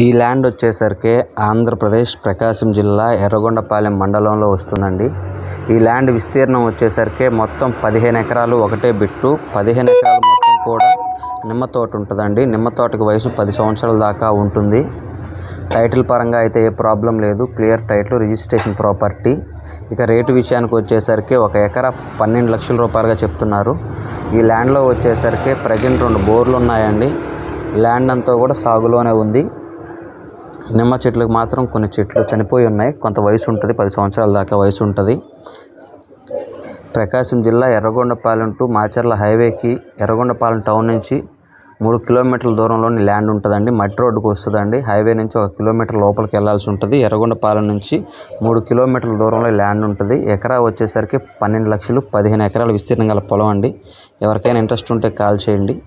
ఈ ల్యాండ్ వచ్చేసరికి ఆంధ్రప్రదేశ్ ప్రకాశం జిల్లా ఎర్రగొండపాలెం మండలంలో వస్తుందండి. ఈ ల్యాండ్ విస్తీర్ణం వచ్చేసరికి మొత్తం పదిహేను ఎకరాలు ఒకటే బిట్టు పదిహేను ఎకరాలు మొత్తం కూడా నిమ్మ తోట ఉంటుందండి. నిమ్మ తోటకి వయసు పది సంవత్సరాల దాకా ఉంటుంది. టైటిల్ పరంగా అయితే ఏ ప్రాబ్లం లేదు. Clear title registration property. ఇక రేటు విషయానికి వచ్చేసరికి ఒక ఎకరా పన్నెండు లక్షల రూపాయలుగా చెప్తున్నారు. ఈ ల్యాండ్లో వచ్చేసరికి ప్రజెంట్ రెండు బోర్లు ఉన్నాయండి. ల్యాండ్ అంతా కూడా సాగులోనే ఉంది. నిమ్మ చెట్లకు మాత్రం కొన్ని చెట్లు చనిపోయి ఉన్నాయి. కొంత వయసు ఉంటుంది. పది సంవత్సరాల దాకా వయసు ఉంటుంది. ప్రకాశం జిల్లా ఎర్రగొండపాలెం టు మాచర్ల హైవేకి ఎర్రగొండపాలెం టౌన్ నుంచి మూడు కిలోమీటర్ల దూరంలోని ల్యాండ్ ఉంటుందండి. మట్టి రోడ్డుకు వస్తుందండి. హైవే నుంచి ఒక కిలోమీటర్ లోపలికి వెళ్ళాల్సి ఉంటుంది. ఎర్రగొండపాలెం నుంచి మూడు కిలోమీటర్ల దూరంలో ల్యాండ్ ఉంటుంది. ఎకరా వచ్చేసరికి పన్నెండు లక్షలు పదిహేను ఎకరాల విస్తీర్ణం గల పొలం అండి. ఎవరికైనా ఇంట్రెస్ట్ ఉంటే కాల్ చేయండి.